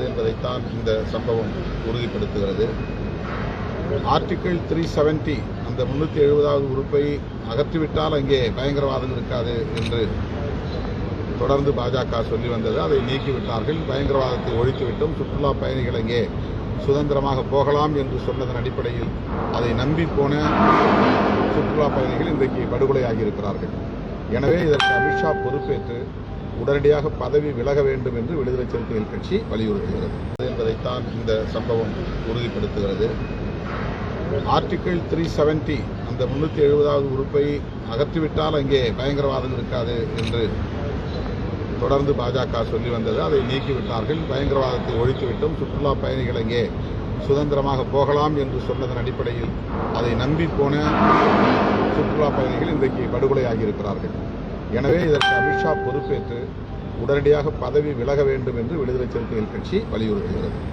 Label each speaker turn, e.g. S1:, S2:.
S1: என்பதைத்தான் இந்த சம்பவம் உறுதிப்படுத்துகிறது. ஆர்டிக்கிள் த்ரீ செவன்டி அந்த முன்னூற்றி எழுபதாவது உறுப்பை அகற்றிவிட்டால் அங்கே பயங்கரவாதம் இருக்காது என்று தொடர்ந்து பாஜக சொல்லி வந்தது. அதை நீக்கிவிட்டார்கள். பயங்கரவாதத்தை ஒழித்துவிட்டும். சுற்றுலா பயணிகள் அங்கே சுதந்திரமாக போகலாம் என்று சொன்னதன் அடிப்படையில் அதை நம்பி போன சுற்றுலா பயணிகள் இன்றைக்கு படுகொலையாகி இருக்கிறார்கள். எனவே இதற்கு அமித்ஷா பொறுப்பேற்று உடனடியாக பதவி விலக வேண்டும் என்று விடுதலை சிறுத்தைகள் கட்சி வலியுறுத்துகிறது. என்பதைத்தான் இந்த சம்பவம் உறுதிப்படுத்துகிறது. ஆர்டிகிள் த்ரீ செவன்டி அந்த முன்னூற்றி எழுபதாவது உறுப்பை அகற்றிவிட்டால் அங்கே பயங்கரவாதம் இருக்காது என்று தொடர்ந்து பாஜக சொல்லி வந்தது. அதை நீக்கிவிட்டார்கள். பயங்கரவாதத்தை ஒழித்துவிட்டும். சுற்றுலா பயணிகள் அங்கே சுதந்திரமாக போகலாம் என்று சொன்னதன் அடிப்படையில் அதை நம்பி போன சுற்றுலா பயணிகள் இன்றைக்கு படுகொலையாகி இருக்கிறார்கள். எனவே இதற்கு அமித்ஷா பொறுப்பேற்று உடனடியாக பதவி விலக வேண்டும் என்று விடுதலை சிறுத்தைகள் கட்சி வலியுறுத்துகிறது.